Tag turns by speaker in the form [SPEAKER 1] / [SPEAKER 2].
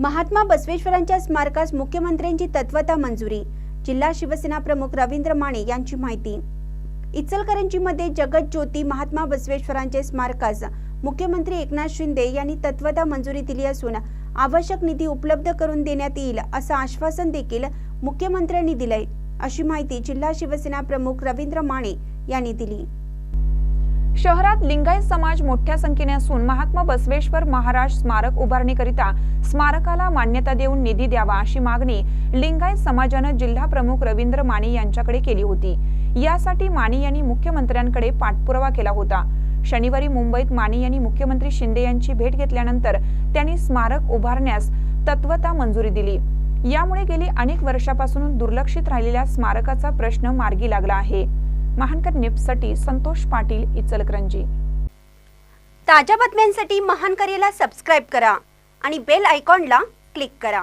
[SPEAKER 1] महात्मा बसवेश्वरांच्या स्मारकास मुख्यमंत्र्यांची तत्वता मंजुरी. जिल्हा शिवसेना प्रमुख रवींद्र माने यांची माहिती. इचलकरंजीमध्ये जगत ज्योती महात्मा बसवेश्वरांचे स्मारकास मुख्यमंत्री एकनाथ शिंदे यांनी तत्वता मंजुरी दिली असून आवश्यक निधी उपलब्ध करून देण्यात येईल असं आश्वासन देखील मुख्यमंत्र्यांनी दिलंय. अशी माहिती जिल्हा शिवसेना प्रमुख रवींद्र माने यांनी दिली.
[SPEAKER 2] शहरात लिंगायत समाज मोठ्या संख्येने असून महात्मा बसवेश्वर महाराज स्मारक उभारणीकरिता स्मारकाला मान्यता देऊन निधी द्यावा अशी मागणी लिंगायत समाजानं जिल्हा प्रमुख रवींद्र माने यांच्याकडे केली होती. यासाठी माने यांनी मुख्यमंत्र्यांकडे पाठपुरावा केला होता. शनिवारी मुंबईत माने यांनी मुख्यमंत्री शिंदे यांची भेट घेतल्यानंतर त्यांनी स्मारक उभारण्यास तत्वता मंजुरी दिली. यामुळे गेली अनेक वर्षापासून दुर्लक्षित राहिलेल्या स्मारकाचा प्रश्न मार्गी लागला आहे. महानकर निप्ससाठी संतोष पाटील इचलकरंजी
[SPEAKER 1] ताज्या बातम्यांसाठी महानकरेला सबस्क्राईब करा आणि बेल आयकॉनला क्लिक करा.